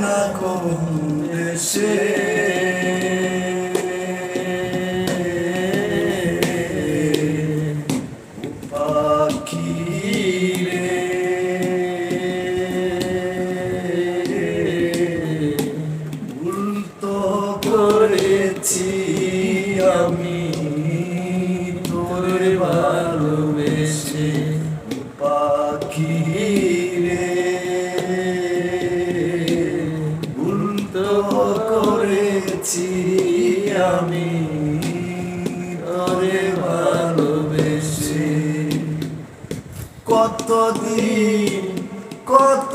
না কোন দেশে করেছি আমি ভালোবেসে পাখি আমি তোরে ভালোবেসে। কতদিন কত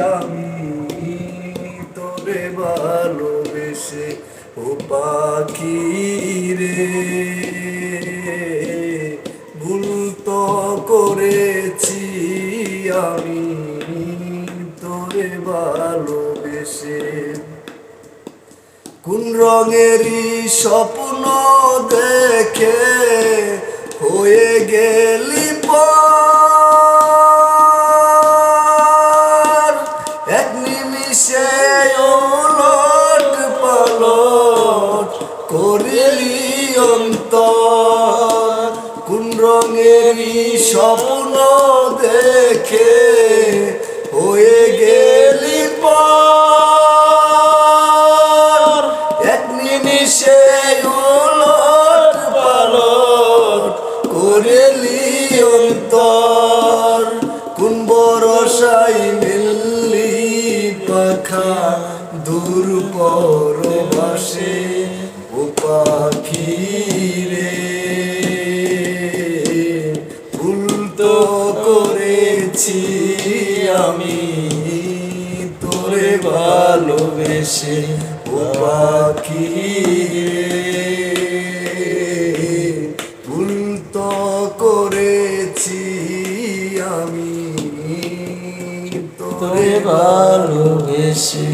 আমি তোরে ভালোবেসে, ও পাখি রে। ভুল তো করেছি আমি তোরে ভালোবেসে। কোন রঙেরই স্বপ্ন দেখে হয়ে গেলি পর করিলি অন্তর, কোন রঙেরই স্বপ্ন দেখে হয়ে গেলি পর? এক নিমিষে উলট পালট করেলি অন্তর। কোন বরসাই মিললি পাখা, দূর পরবাসে পাখি রে ভুল তো করেছি আমি, তোরে ভালোবেসে ও পাখি রে ভুল তো করেছি আমি, তোরে ভালোবেসে